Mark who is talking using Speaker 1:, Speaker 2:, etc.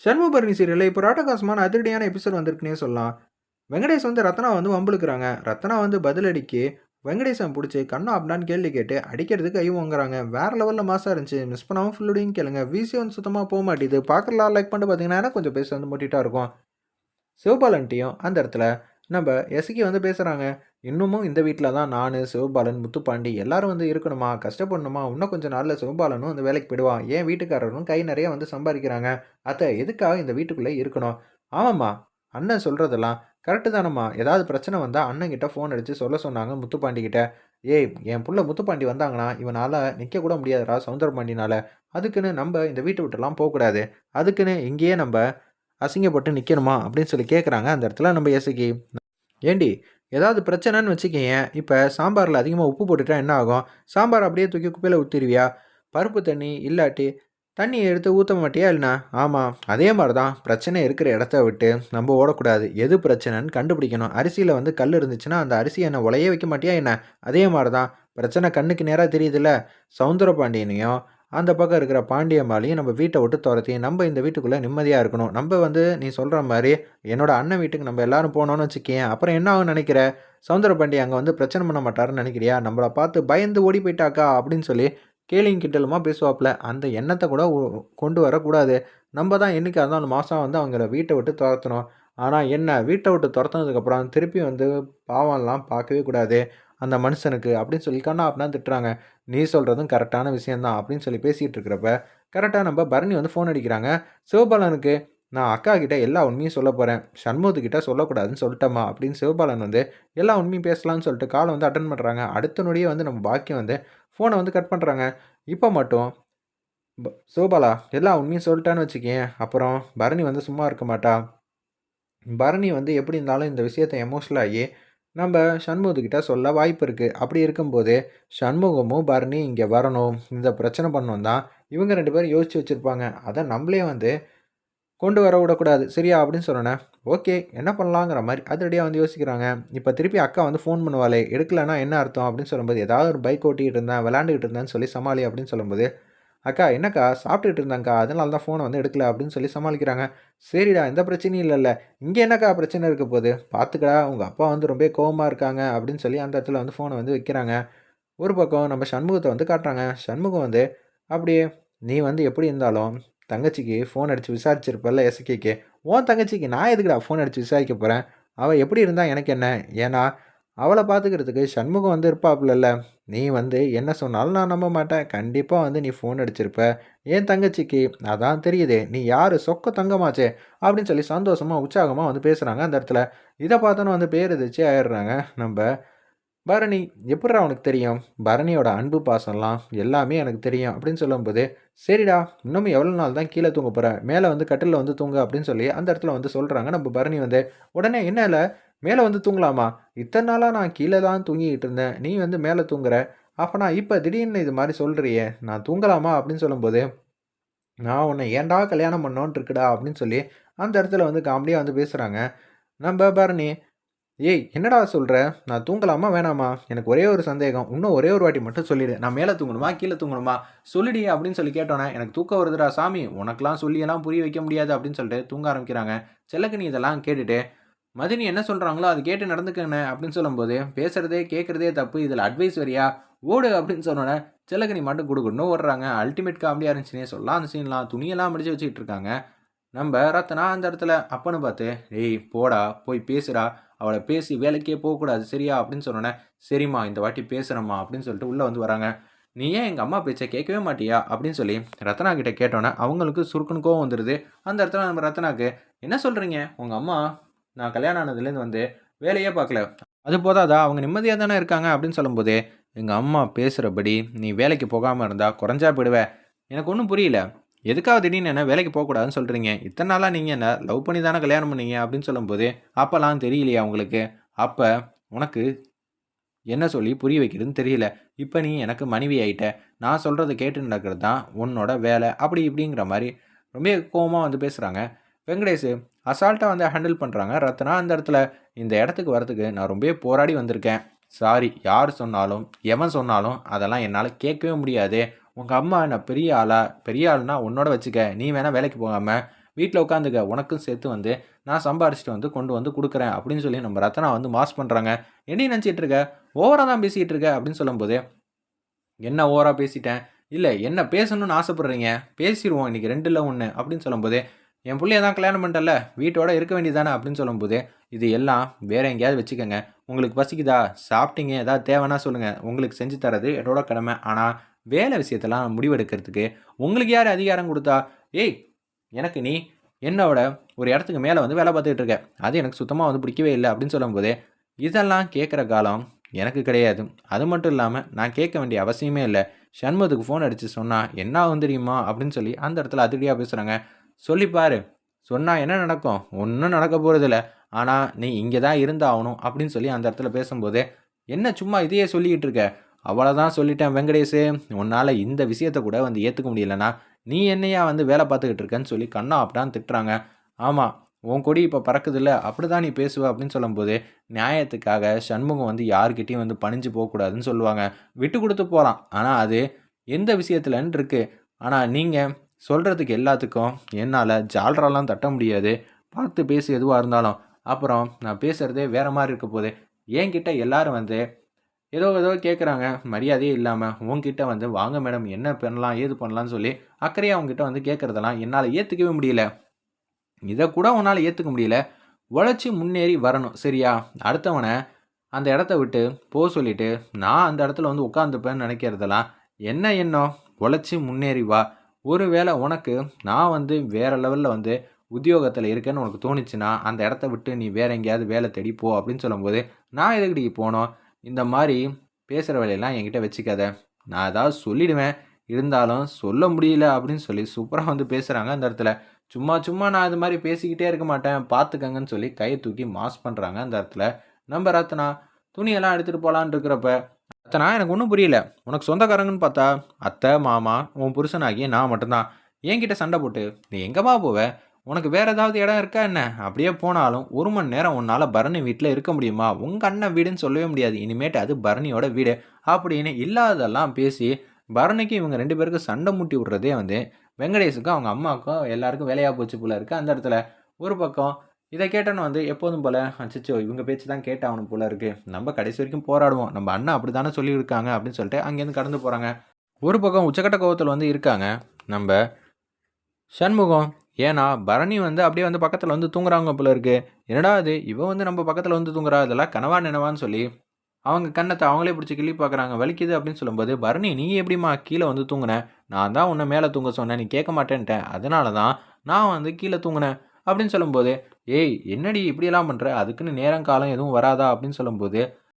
Speaker 1: சண்முகபரணி சீரியலில் இப்போ ராட்டகாசமான அதிரடியான எபிசோட் வந்திருக்குன்னே சொல்லலாம். வெங்கடேஷ் வந்து ரத்னா வந்து வம்புழுக்கிறாங்க. ரத்னா வந்து பதிலடிக்கு வெங்கடேசன் பிடிச்சி கண்ணா அப்படின்னான்னு கேள்வி கேட்டு அடிக்கிறதுக்கு கை வாங்குறாங்க வேற லெவலில் மாசாக இருந்துச்சு. மிஸ் பண்ணாமல் ஃபுல்லுடையும் கேளுங்க. விசி வந்து சுத்தமாக போக மாட்டேது. பார்க்கலாம் லைக் பண்ணிட்டு பார்த்தீங்கன்னா கொஞ்சம் பேச வந்து முட்டிட்டா இருக்கும். சிவபாலன்ட்டியும் அந்த இடத்துல நம்ம எஸ்கி வந்து பேசுகிறாங்க இன்னமும் இந்த வீட்டில் தான் நான் சிவபாலன் முத்துப்பாண்டி எல்லாரும் வந்து இருக்கணுமா? கஷ்டப்படணுமா? இன்னும் கொஞ்சம் நாளில் சிவபாலனும் அந்த வேலைக்கு போயிடுவான். ஏன் வீட்டுக்காரரும் கை நிறைய வந்து சம்பாதிக்கிறாங்க? அத்தை எதுக்காக இந்த வீட்டுக்குள்ளே இருக்கணும்? ஆமாம்மா அண்ணன் சொல்கிறதெல்லாம் கரெக்டு தானம்மா. ஏதாவது பிரச்சனை வந்தால் அண்ணன்கிட்ட ஃபோன் அடித்து சொல்ல சொன்னாங்க முத்துப்பாண்டிக்கிட்ட ஏய் என் புள்ள முத்துப்பாண்டி வந்தாங்கன்னா இவனால் நிற்க கூட முடியாதுடா சவுந்தரபாண்டினால அதுக்குன்னு நம்ம இந்த வீட்டை விட்டுலாம் போகக்கூடாது. அதுக்குன்னு இங்கேயே நம்ம அசிங்கப்பட்டு நிற்கணுமா அப்படின்னு சொல்லி கேட்குறாங்க அந்த இடத்துல நம்ம எசுக்கி ஏண்டி ஏதாவது பிரச்சனைன்னு வச்சுக்கேன் இப்போ சாம்பாரில் அதிகமாக உப்பு போட்டுட்டா என்ன ஆகும்? சாம்பார் அப்படியே தூக்கி குப்பையில் ஊற்றிடுவியா பருப்பு தண்ணி இல்லாட்டி தண்ணியை எடுத்து ஊற்ற மாட்டியா இல்லைண்ணா ஆமாம் அதே மாதிரி தான் பிரச்சனை இருக்கிற இடத்த விட்டு நம்ம ஓடக்கூடாது. எது பிரச்சனைன்னு கண்டுபிடிக்கணும். அரிசியில் வந்து கல் இருந்துச்சுன்னா அந்த அரிசியை என்ன உலையே வைக்க மாட்டியா என்ன? அதே மாதிரி தான் பிரச்சனை கண்ணுக்கு நேராக தெரியுதுல்ல. சவுந்தர பாண்டியனையும் அந்த பக்கம் இருக்கிற பாண்டியம்மாலையும் நம்ம வீட்டை விட்டு துரத்தி நம்ம இந்த வீட்டுக்குள்ளே நிம்மதியாக இருக்கணும். நம்ம வந்து நீ சொல்கிற மாதிரி என்னோட அண்ணன் வீட்டுக்கு நம்ம எல்லாரும் போனோன்னு வச்சுக்கேன். அப்புறம் என்ன ஆகும்னு நினைக்கிற? சவுந்தர பாண்டி அங்கே வந்து பிரச்சனை பண்ண மாட்டாருன்னு நினைக்கிறியா? நம்மளை பார்த்து பயந்து ஓடி போயிட்டாக்கா அப்படின்னு சொல்லி கேளிங் கிட்டலுமா பேசுவாப்புல. அந்த எண்ணத்தை கூட கொண்டு வரக்கூடாது. நம்ம தான் என்றைக்கு இருந்தாலும் மாதம் வந்து அவங்கள வீட்டை விட்டு துரத்தணும். ஆனால் என்ன வீட்டை விட்டு துரத்துனதுக்கப்புறம் திருப்பி வந்து பாவம்லாம் பார்க்கவே கூடாது. அந்த மனுஷனுக்கு அப்படின்னு சொல்லி கண்ணா அப்படின்னா திட்டுறாங்க. நீ சொல்கிறதும் கரெக்டான விஷயந்தான் அப்படின்னு சொல்லி பேசிகிட்டு இருக்கிறப்ப கரெக்டாக நம்ம பரணி வந்து ஃபோன் அடிக்கிறாங்க. சிவபாலனுக்கு நான் அக்கா கிட்ட எல்லா உண்மையும் சொல்ல போகிறேன் சண்முகத்துக்கிட்ட சொல்லக்கூடாதுன்னு சொல்லிட்டம்மா அப்படின்னு சிவபாலன் வந்து எல்லா உண்மையும் பேசலாம்னு சொல்லிட்டு காலை வந்து அட்டன் பண்ணுறாங்க அடுத்த நொடியே வந்து நம்ம பாக்கியம் வந்து ஃபோனை வந்து கட் பண்ணுறாங்க இப்போ மட்டும் சிவபாலா எல்லா உண்மையும் சொல்லிட்டான்னு வச்சுக்கேன் அப்புறம் பரணி வந்து சும்மா இருக்க மாட்டா. பரணி வந்து எப்படி இருந்தாலும் இந்த விஷயத்தை எமோஷனல் ஆகி நம்ம சண்முகத்துக்கிட்ட சொல்ல வாய்ப்பு இருக்குது அப்படி இருக்கும்போது சண்முகமும் பரணி இங்கே வரணும். இந்த பிரச்சனை பண்ணணும் தான் இவங்க ரெண்டு பேரும் யோசிச்சு வச்சுருப்பாங்க. அதை நம்மளே வந்து கொண்டு வர விடக்கூடாது. சரியா? அப்படின்னு சொன்னேன் ஓகே என்ன பண்ணலாங்கிற மாதிரி அதிரடியாக வந்து யோசிக்கிறாங்க. இப்போ திருப்பி அக்கா வந்து ஃபோன் பண்ணுவாளே எடுக்கலைன்னா என்ன அர்த்தம்? அப்படின்னு சொல்லும்போது ஏதாவது ஒரு பைக் ஓட்டிகிட்டு இருந்தேன் விளாண்டுக்கிட்டு இருந்தேன்னு சொல்லி சமாளி அப்படின்னு சொல்லும்போது அக்கா என்னக்கா சாப்பிட்டுட்டு இருந்தாங்கக்கா அதனால தான் ஃபோனை வந்து எடுக்கல அப்படின்னு சொல்லி சமாளிக்கிறாங்க. சரிடா எந்த பிரச்சனையும் இல்லைல்ல. இங்கே என்னக்கா பிரச்சனை இருக்க போகுது? பார்த்துக்கடா உங்கள் அப்பா வந்து ரொம்ப கோவமாக இருக்காங்க அப்படின்னு சொல்லி அந்த இடத்துல வந்து ஃபோனை வந்து வைக்கிறாங்க. ஒரு பக்கம் நம்ம சண்முகத்தை வந்து காட்டுறாங்க. சண்முகம் வந்து அப்படியே நீ வந்து எப்படி இருந்தாலும் தங்கச்சிக்கு ஃபோன் அடித்து விசாரிச்சிருப்பல்ல எஸ்கேக்கு உன் தங்கச்சிக்கு நான் எதுக்குடா ஃபோன் அடித்து விசாரிக்க போகிறேன் அவள் எப்படி இருந்தால் எனக்கு என்ன? ஏன்னா அவளை பார்த்துக்கிறதுக்கு சண்முகம் வந்து இருப்பாப்புலல்ல நீ வந்து என்ன சொன்னாலும் நான் நம்ப மாட்டேன். கண்டிப்பாக வந்து நீ ஃபோன் அடிச்சிருப்ப. என் தங்கச்சிக்கு அதான் தெரியுதே. நீ யார்? சொக்க தங்கமாச்சே. அப்படின்னு சொல்லி சந்தோஷமாக உற்சாகமாக வந்து பேசுகிறாங்க அந்த இடத்துல. இதை பார்த்தோன்னு வந்து பேரதிச்சு ஆயிடுறாங்க நம்ம பரணி எப்படிடா உனக்கு தெரியும்? பரணியோட அன்பு பாசம்லாம் எல்லாமே எனக்கு தெரியும் அப்படின்னு சொல்லும்போது சரிடா இன்னும் எவ்வளோ நாள் தான் கீழே தூங்க போகிறேன் மேலே வந்து கட்டிலில் வந்து தூங்க அப்படின்னு சொல்லி அந்த இடத்துல வந்து சொல்கிறாங்க நம்ம பரணி வந்து உடனே என்ன இல்லை? மேலே வந்து தூங்கலாமா? இத்தனை நாளாக நான் கீழே தான் தூங்கிக்கிட்டு இருந்தேன். நீ வந்து மேலே தூங்குற. அப்போ நான் இப்போ திடீர்னு இது மாதிரி சொல்கிறியே நான் தூங்கலாமா அப்படின்னு சொல்லும்போது நான் உன்னை ஏன்டா கல்யாணம் பண்ணோன்ட்டு இருக்குடா அப்படின்னு சொல்லி அந்த இடத்துல வந்து காமெடியாக வந்து பேசுகிறாங்க நம்ம பரணி ஏய் என்னடா சொல்கிற நான் தூங்கலாமா வேணாமா? எனக்கு ஒரே ஒரு சந்தேகம். இன்னும் ஒரே ஒரு வாட்டி மட்டும் சொல்லிடு. நான் மேலே தூங்கணுமா? கீழே தூங்கணுமா? சொல்லிடி அப்படின்னு சொல்லி கேட்டோன்னே எனக்கு தூக்கம் வருதுடா சாமி. உனக்கெலாம் சொல்லியெல்லாம் புரிய வைக்க முடியாது அப்படின்னு சொல்லிட்டு தூங்க ஆரம்பிக்கிறாங்க. செல்லக்கு நீ இதெல்லாம் கேட்டுட்டு மதினி என்ன சொல்கிறாங்களோ அது கேட்டு நடந்துக்கங்க அப்படின்னு சொல்லும்போது பேசுகிறதே கேட்குறதே தப்பு இதில் அட்வைஸ் வரியா ஓடு அப்படின்னு சொன்னோன்னே செல்லக்கனி மட்டும் கொடுக்கணும் ஓடுறாங்க. அல்டிமேட் காமெடியாக இருந்துச்சுன்னே சொல்லலாம். அந்த சீன்லாம் துணியெல்லாம் முடிச்சு வச்சுக்கிட்டு இருக்காங்க. நம்ம ரத்தனா அந்த இடத்துல அப்பன்னு பார்த்து ஏய் போடா போய் பேசுடா. அவளை பேசி வேலைக்கே போகக்கூடாது சரியா? அப்படின்னு சொன்னோன்னே சரிம்மா இந்த வாட்டி பேசுகிறம்மா அப்படின்னு சொல்லிட்டு உள்ளே வந்து வராங்க. நீ ஏன் எங்கள் அம்மா பேச்சை கேட்கவே மாட்டியா? அப்படின்னு சொல்லி ரத்னா கிட்டே கேட்டோன்னே அவங்களுக்கு சுருக்குன்னு கோவம் வந்துடுது அந்த இடத்துல நம்ம ரத்னாக்கு என்ன சொல்கிறீங்க உங்கள் அம்மா நான் கல்யாணம் ஆனதுலேருந்து வந்து வேலையே பார்க்கல. அது போதாதா? அவங்க நிம்மதியாக தானே இருக்காங்க அப்படின்னு சொல்லும்போது எங்கள் அம்மா பேசுகிறபடி நீ வேலைக்கு போகாமல் இருந்தால் குறைஞ்சா போயிடுவேன் எனக்கு ஒன்றும் புரியல. எதுக்காக திடீர்னு என்ன வேலைக்கு போகக்கூடாதுன்னு சொல்கிறீங்க இத்தனை நாளாக நீங்கள் என்ன லவ் பண்ணி தானே கல்யாணம் பண்ணீங்க? அப்படின்னு சொல்லும்போது அப்போல்லாம் தெரியலையா உங்களுக்கு அப்போ உனக்கு என்ன சொல்லி புரிய வைக்கிறதுன்னு தெரியல. இப்போ நீ எனக்கு மனைவி ஆயிட்ட. நான் சொல்கிறத கேட்டு நடக்கிறது தான் உன்னோட வேலை. அப்படி இப்படிங்கிற மாதிரி ரொம்ப கோவமாக வந்து பேசுகிறாங்க வெங்கடேஷ் அசால்ட்டாக வந்து ஹேண்டில் பண்ணுறாங்க ரத்னா அந்த இடத்துல இந்த இடத்துக்கு வரதுக்கு நான் ரொம்பவே போராடி வந்திருக்கேன். சாரி யார் சொன்னாலும் எவன் சொன்னாலும் அதெல்லாம் என்னால் கேட்கவே முடியாது. உங்கள் அம்மா என்ன பெரிய ஆளா? பெரிய ஆளுனா உன்னோட வச்சுக்க. நீ வேணால் வேலைக்கு போகாமல் வீட்டில் உட்காந்துக்க. உனக்கும் சேர்த்து வந்து நான் சம்பாரிச்சிட்டு வந்து கொண்டு வந்து கொடுக்குறேன் அப்படின்னு சொல்லி நம்ம ரத்னா வந்து மாஸ் பண்ணுறாங்க என்ன நினச்சிட்டு இருக்க? ஓவராக தான் பேசிகிட்டு இருக்க அப்படின்னு சொல்லும்போது என்ன ஓவராக பேசிட்டேன்? இல்லை என்ன பேசணும்னு ஆசைப்பட்றீங்க? பேசிடுவோம். இன்றைக்கி ரெண்டில் ஒன்று அப்படின்னு சொல்லும்போது என் பிள்ளைய தான் கல்யாணம் பண்ணிட்டல வீட்டோட இருக்க வேண்டியதானே அப்படின்னு சொல்லும்போது இது எல்லாம் வேற எங்கேயாவது வச்சுக்கோங்க. உங்களுக்கு பசிக்குதா? சாப்பிட்டீங்க ஏதாவது தேவைன்னா சொல்லுங்கள் உங்களுக்கு செஞ்சு தரது என்னோட கடமை. ஆனால் வேலை விஷயத்தெல்லாம் முடிவெடுக்கிறதுக்கு உங்களுக்கு யார் அதிகாரம் கொடுத்தா? ஏய் எனக்கு நீ என்னோட ஒரு இடத்துக்கு மேலே வந்து வேலை பார்த்துக்கிட்டு இருக்க. அது எனக்கு சுத்தமாக வந்து பிடிக்கவே இல்லை அப்படின்னு சொல்லும்போது இதெல்லாம் கேட்குற காலம் எனக்கு கிடையாது. அது மட்டும் இல்லாமல் நான் கேட்க வேண்டிய அவசியமே இல்லை. சண்முகத்துக்கு ஃபோன் அடித்து சொன்னால் என்ன ஆகும் தெரியுமா? அப்படின்னு சொல்லி அந்த இடத்துல அதிரடியாக பேசுகிறாங்க சொல்லிப்பாரு சொன்னால் என்ன நடக்கும்? ஒன்றும் நடக்க போகிறதில்ல ஆனால் நீ இங்கே தான் இருந்தாகணும் அப்படின்னு சொல்லி அந்த இடத்துல பேசும்போது என்ன சும்மா இதையே சொல்லிக்கிட்டு இருக்க? அவ்வளோதான் சொல்லிட்டேன் வெங்கடேஷு உன்னால் இந்த விஷயத்த கூட வந்து ஏற்றுக்க முடியலனா நீ என்னையா வந்து வேலை பார்த்துக்கிட்டு இருக்கேன்னு சொல்லி கண்ணா அப்படின் திட்டுறாங்க. ஆமாம் உன் கொடி இப்போ பறக்குதுல்ல அப்படி தான் நீ பேசுவ அப்படின்னு சொல்லும்போது நியாயத்துக்காக சண்முகம் வந்து யாருக்கிட்டையும் வந்து பணிஞ்சு போகக்கூடாதுன்னு சொல்லுவாங்க. விட்டு கொடுத்து போகலாம் ஆனால் அது எந்த விஷயத்துலன்னு இருக்குது ஆனால் நீங்கள் சொல்கிறதுக்கு எல்லாத்துக்கும் என்னால் ஜால்ராலாம் தட்ட முடியாது. பார்த்து பேசி எதுவாக இருந்தாலும். அப்புறம் நான் பேசுகிறதே வேறு மாதிரி இருக்க போகுது. என்கிட்ட எல்லோரும் வந்து ஏதோ ஏதோ கேட்குறாங்க மரியாதையே இல்லாமல் உங்ககிட்ட வந்து வாங்க மேடம் என்ன பண்ணலாம் ஏது பண்ணலான்னு சொல்லி அக்கறையாக அவங்ககிட்ட வந்து கேட்குறதெல்லாம் என்னால் ஏற்றுக்கவே முடியல. இதை கூட உன்னால் ஏற்றுக்க முடியல. உழைச்சி முன்னேறி வரணும் சரியா? அடுத்தவனை அந்த இடத்த விட்டு போக சொல்லிட்டு நான் அந்த இடத்துல வந்து உட்காந்துப்பேன்னு நினைக்கிறதெல்லாம் என்ன எண்ணம்? உழைச்சி முன்னேறி வா. ஒருவேளை உனக்கு நான் வந்து வேறு லெவலில் வந்து உத்தியோகத்தில் இருக்கேன்னு உனக்கு தோணுச்சுன்னா அந்த இடத்த விட்டு நீ வேறு எங்கேயாவது வேலை தேடி போ அப்படின்னு சொல்லும்போது நான் எதுக்கிட்டு போனோம்? இந்த மாதிரி பேசுகிற வேலையெல்லாம் என்கிட்ட வச்சுக்காத. நான் ஏதாவது சொல்லிடுவேன். இருந்தாலும் சொல்ல முடியல அப்படின்னு சொல்லி சூப்பராக வந்து பேசுகிறாங்க அந்த இடத்துல. சும்மா சும்மா நான் இது மாதிரி பேசிக்கிட்டே இருக்க மாட்டேன். பார்த்துக்கங்கன்னு சொல்லி கையை தூக்கி மாஸ் பண்ணுறாங்க அந்த இடத்துல. நம்ம ரத்னா துணியெல்லாம் எடுத்துகிட்டு போகலான் இருக்கிறப்ப அத்தனா எனக்கு ஒன்றும் புரியல. உனக்கு சொந்தக்காரங்கன்னு பார்த்தா அத்தை மாமா உன் புருஷனாகி நான் மட்டும்தான். என்கிட்ட சண்டை போட்டு நீ எங்கேமா போவ? உனக்கு வேறு ஏதாவது இடம் இருக்கா என்ன? அப்படியே போனாலும் ஒரு மணி நேரம் உன்னால் பரணி வீட்டில் இருக்க முடியுமா? உங்கள் அண்ணன் வீடுன்னு சொல்லவே முடியாது. இனிமேட்டு அது பரணியோட வீடு. அப்படின்னு இல்லாததெல்லாம் பேசி பரணிக்கு இவங்க ரெண்டு பேருக்கு சண்டை முட்டி விட்றதே வந்து வெங்கடேஷுக்கும் அவங்க அம்மாவுக்கும் எல்லாருக்கும் வேலையாக போச்சு போல இருக்குது அந்த இடத்துல ஒரு பக்கம் இதை கேட்டோன்னு வந்து எப்போதும் போல் அச்சோ இவங்க பேச்சு தான் கேட்டாகணும் போல இருக்குது நம்ம கடைசி வரைக்கும் போராடுவோம். நம்ம அண்ணன் அப்படி தானே சொல்லியிருக்காங்க அப்படின்னு சொல்லிட்டு அங்கேருந்து கடந்து போகிறாங்க ஒரு பக்கம் உச்சக்கட்ட கோவத்தில் வந்து இருக்காங்க. நம்ம சண்முகம் ஏன்னா பரணி வந்து அப்படியே வந்து பக்கத்தில் வந்து தூங்குறாங்க போல இருக்கு. என்னடா அது இவன் வந்து நம்ம பக்கத்தில் வந்து தூங்குறா? இதெல்லாம் கனவா நினவான்னு சொல்லி அவங்க கண்ணத்தை அவங்களே பிடிச்சி கிள்ளி பார்க்குறாங்க. வலிக்குது அப்படின்னு சொல்லும்போது பரணி நீ எப்படிம்மா கீழே வந்து தூங்குன? நான் தான் உன்னை மேலே தூங்க சொன்னேன். நீ கேட்க மாட்டேன்ட்டேன். அதனால தான் நான் வந்து கீழே தூங்கினேன். அப்படின்னு சொல்லும்போது ஏய் என்னடி இப்படியெல்லாம் பண்ணுற அதுக்குன்னு நேரம் காலம் எதுவும் வராதா? அப்படின்னு சொல்லும்போது